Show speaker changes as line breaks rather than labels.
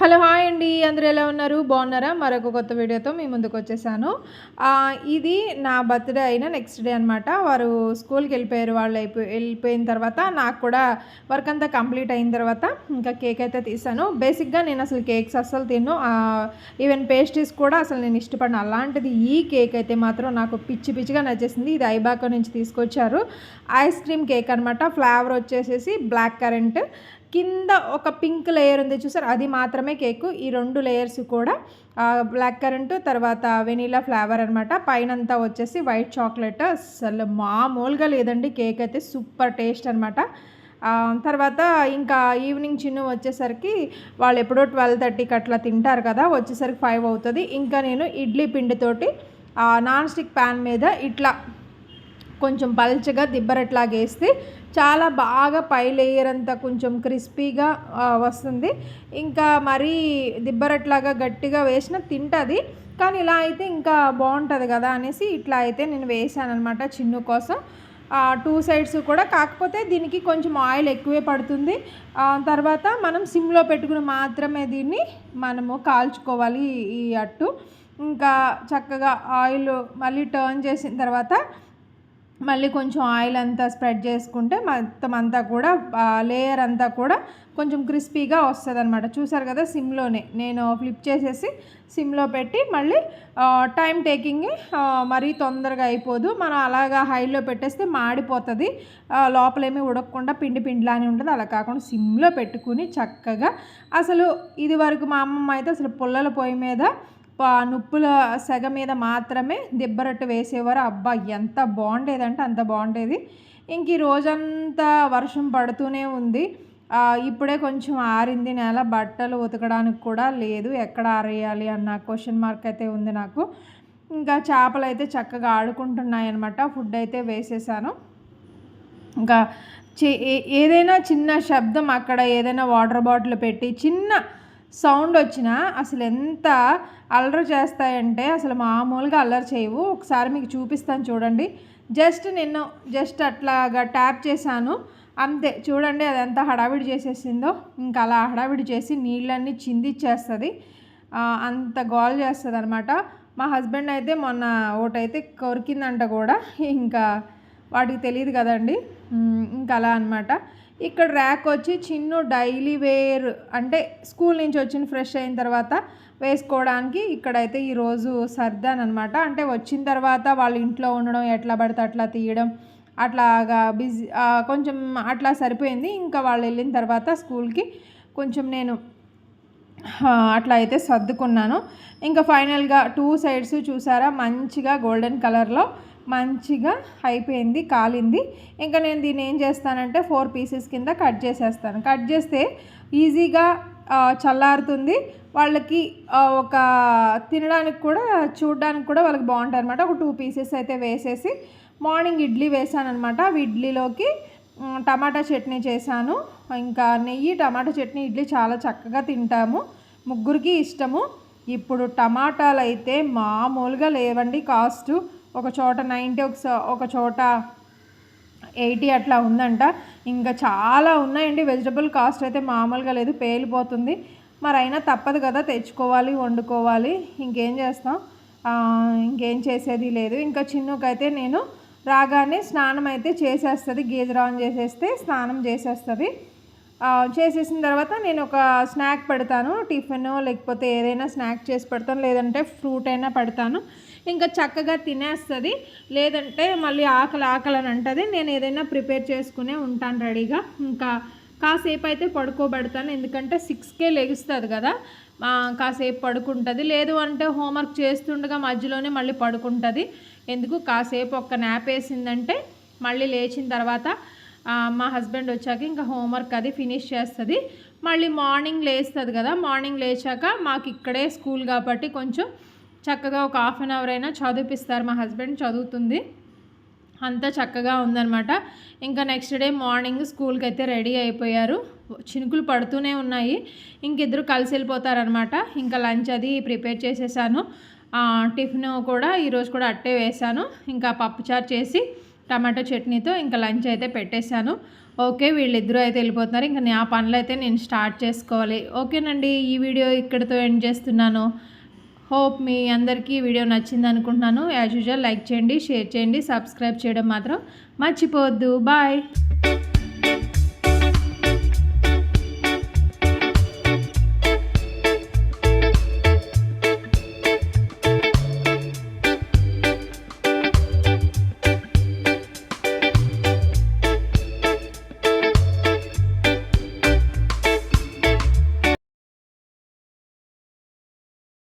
Hello hi అండి. అందరూ ఎలా ఉన్నారు? బాగున్నారా? మరొక కొత్త వీడియోతో మీ ముందుకు వచ్చేసాను. ఇది నా బర్త్డే అయిన నెక్స్ట్ డే అనమాట వారు స్కూల్కి వెళ్ళిపోయారు. వాళ్ళు అయిపోయి వెళ్ళిపోయిన తర్వాత నాకు కూడా వర్క్ అంతా కంప్లీట్ అయిన తర్వాత ఇంకా కేక్ అయితే తీసాను. బేసిక్గా నేను అసలు కేక్స్ అస్సలు తిను ఈవెన్ పేస్ట్రీస్ కూడా అసలు నేను ఇష్టపడిన. అలాంటిది ఈ కేక్ అయితే మాత్రం నాకు పిచ్చి పిచ్చిగా నచ్చేసింది. ఇది ఐబాకో నుంచి తీసుకొచ్చారు. ఐస్ క్రీమ్ కేక్ అనమాట ఫ్లేవర్ వచ్చేసేసి బ్లాక్ కరెంట్. కింద ఒక పింక్ లేయర్ ఉంది చూసారు? అది మాత్రమే కేకు. ఈ రెండు లేయర్స్ కూడా బ్లాక్ కరెంట్ తర్వాత వెనీలా ఫ్లేవర్ అనమాట పైన అంతా వచ్చేసి వైట్ చాక్లెట్ అసలు మామూలుగా లేదండి. కేక్ అయితే సూపర్ టేస్ట్ అనమాట తర్వాత ఇంకా ఈవినింగ్ చిన్ను వచ్చేసరికి వాళ్ళు ఎప్పుడో ట్వెల్వ్ థర్టీకి అట్లా తింటారు కదా వచ్చేసరికి ఫైవ్ అవుతుంది. ఇంకా నేను ఇడ్లీ పిండితోటి నాన్ స్టిక్ ప్యాన్ మీద ఇట్లా కొంచెం పల్చగా దిబ్బరట్లాగేస్తే చాలా బాగా పై లేయర్ అంతా కొంచెం క్రిస్పీగా వస్తుంది. ఇంకా మరీ దిబ్బరట్లాగా గట్టిగా వేసిన తింటుంది. కానీ ఇలా అయితే ఇంకా బాగుంటుంది కదా అనేసి ఇట్లా అయితే నేను వేసాను అనమాట చిన్ను కోసం. టూ సైడ్స్ కూడా కాకపోతే దీనికి కొంచెం ఆయిల్ ఎక్కువే పడుతుంది. తర్వాత మనం సిమ్లో పెట్టుకుని మాత్రమే దీన్ని మనము కాల్చుకోవాలి ఈ అట్టు. ఇంకా చక్కగా ఆయిల్ మళ్ళీ టర్న్ చేసిన తర్వాత మళ్ళీ కొంచెం ఆయిల్ అంతా స్ప్రెడ్ చేసుకుంటే మొత్తం అంతా కూడా లేయర్ అంతా కూడా కొంచెం క్రిస్పీగా వస్తుంది అనమాట చూసారు కదా సిమ్లోనే. నేను ఫ్లిప్ చేసేసి సిమ్లో పెట్టి మళ్ళీ టైం టేకింగ్ మరీ తొందరగా అయిపోదు. మనం అలాగా హైలో పెట్టేస్తే మాడిపోతుంది. లోపలేమీ ఉడకకుండా పిండి పిండిలానే ఉంటుంది. అలా కాకుండా సిమ్లో పెట్టుకుని చక్కగా అసలు ఇది వరకు మా అమ్మమ్మ అయితే అసలు పుల్లల పొయ్యి మీద నుప్పుల సెగ మీద మాత్రమే దిబ్బరట్టు వేసేవారు. అబ్బా ఎంత బాగుండేదంటే అంత బాగుండేది. ఇంక ఈ రోజంతా వర్షం పడుతూనే ఉంది. ఇప్పుడే కొంచెం ఆరింది నెల. బట్టలు ఉతకడానికి కూడా లేదు. ఎక్కడ ఆరేయాలి అన్న క్వశ్చన్ మార్క్ అయితే ఉంది నాకు. ఇంకా చేపలు అయితే చక్కగా ఆడుకుంటున్నాయి అనమాట ఫుడ్ అయితే వేసేసాను. ఇంకా ఏదైనా చిన్న శబ్దం అక్కడ ఏదైనా వాటర్ బాటిల్ పెట్టి చిన్న సౌండ్ వచ్చినా అసలు ఎంత అల్లరి చేస్తాయంటే అసలు మామూలుగా అల్లరి చేయవు. ఒకసారి మీకు చూపిస్తాను చూడండి. జస్ట్ నిన్ను జస్ట్ అట్లాగా ట్యాప్ చేశాను. అంతే. చూడండి అది ఎంత హడావిడి చేసేసిందో. ఇంకా అలా హడావిడి చేసి నీళ్ళన్నీ చిందిచ్చేస్తుంది. అంత గోల్ చేస్తుంది అనమాట మా హస్బెండ్ అయితే మొన్న ఒకటైతే కొరికిందంట కూడా. ఇంకా వాటికి తెలియదు కదండి. ఇంకా అలా అనమాట ఇక్కడ ర్యాక్ వచ్చి చిన్న డైలీ వేర్ అంటే స్కూల్ నుంచి వచ్చిన ఫ్రెష్ అయిన తర్వాత వేసుకోవడానికి ఇక్కడైతే ఈరోజు సర్దాను అనమాట అంటే వచ్చిన తర్వాత వాళ్ళ ఇంట్లో ఉండడం ఎట్లా పడితే అట్లా తీయడం అట్లాగా బిజీ కొంచెం అట్లా సరిపోయింది. ఇంకా వాళ్ళు వెళ్ళిన తర్వాత స్కూల్కి కొంచెం నేను అట్లా అయితే సర్దుకున్నాను. ఇంకా ఫైనల్గా టూ సైడ్స్ చూసారా? మంచిగా గోల్డెన్ కలర్లో మంచిగా అయిపోయింది కాలింది. ఇంకా నేను దీన్ని ఏం చేస్తానంటే ఫోర్ పీసెస్ కింద కట్ చేసేస్తాను. కట్ చేస్తే ఈజీగా చల్లారుతుంది. వాళ్ళకి ఒక తినడానికి కూడా చూడడానికి కూడా వాళ్ళకి బాగుంటుంది అనమాట ఒక టూ పీసెస్ అయితే వేసేసి మార్నింగ్ ఇడ్లీ వేసాను అనమాట అవి ఇడ్లీలోకి టమాటా చట్నీ చేశాను. ఇంకా నెయ్యి టమాటా చట్నీ ఇడ్లీ చాలా చక్కగా తింటాము. ముగ్గురికి ఇష్టము. ఇప్పుడు టమాటాలు అయితే మామూలుగా లేవండి కాస్ట్. ఒక చోట నైంటీ ఒక ఒక చోట ఎయిటీ అట్లా ఉందంట. ఇంకా చాలా ఉన్నాయండి. వెజిటబుల్ కాస్ట్ అయితే మామూలుగా లేదు. పేలిపోతుంది. మరి అయినా తప్పదు కదా. తెచ్చుకోవాలి వండుకోవాలి. ఇంకేం చేస్తాం? ఇంకేం చేసేది లేదు. ఇంకా చిన్నకైతే నేను రాగానే స్నానం అయితే చేసేస్తుంది. గీజర్ ఆన్ చేసేస్తే స్నానం చేసేస్తుంది. చేసేసిన తర్వాత నేను ఒక స్నాక్ పెడతాను. టిఫిన్ లేకపోతే ఏదైనా స్నాక్ చేసి పెడతాను. లేదంటే ఫ్రూట్ అయినా పెడతాను. ఇంకా చక్కగా తినేస్తుంది. లేదంటే మళ్ళీ ఆకలి ఆకలి అని అంటుంది. నేను ఏదైనా ప్రిపేర్ చేసుకునే ఉంటాను రెడీగా. ఇంకా కాసేపు అయితే పడుకోబెడతాను. ఎందుకంటే సిక్స్కే లెగుస్తుంది కదా. కాసేపు పడుకుంటుంది. లేదు అంటే హోంవర్క్ చేస్తుండగా మధ్యలోనే మళ్ళీ పడుకుంటుంది. ఎందుకు? కాసేపు ఒక్క న్యాప్ వేసిందంటే మళ్ళీ లేచిన తర్వాత మా హస్బెండ్ వచ్చాక ఇంకా హోంవర్క్ అది ఫినిష్ చేస్తుంది. మళ్ళీ మార్నింగ్ లేస్తుంది కదా. మార్నింగ్ లేచాక మాకు ఇక్కడే స్కూల్ కాబట్టి కొంచెం చక్కగా ఒక హాఫ్ అన్ అవర్ అయినా చదివిపిస్తారు మా హస్బెండ్ చదువుతుంది. అంతా చక్కగా ఉందనమాట ఇంకా నెక్స్ట్ డే మార్నింగ్ స్కూల్కి అయితే రెడీ అయిపోయారు. చినుకులు పడుతూనే ఉన్నాయి. ఇంకిద్దరు కలిసి వెళ్ళిపోతారనమాట ఇంకా లంచ్ అది ప్రిపేర్ చేసేసాను. టిఫిన్ కూడా ఈరోజు కూడా అట్టే వేసాను. ఇంకా పప్పుచారు చేసి టమాటో చట్నీతో ఇంకా లంచ్ అయితే పెట్టేశాను. ఓకే వీళ్ళిద్దరూ అయితే వెళ్ళిపోతున్నారు. ఇంకా నా పనులు అయితే నేను స్టార్ట్ చేసుకోవాలి. ఓకేనండి ఈ వీడియో ఇక్కడితో ఎండ్ చేస్తున్నాను. హోప్ మీ అందరికీ వీడియో నచ్చింది అనుకుంటున్నాను. యాజ్ యూజువల్ లైక్ చేయండి షేర్ చేయండి సబ్స్క్రైబ్ చేయడం మాత్రం మర్చిపోవద్దు. బాయ్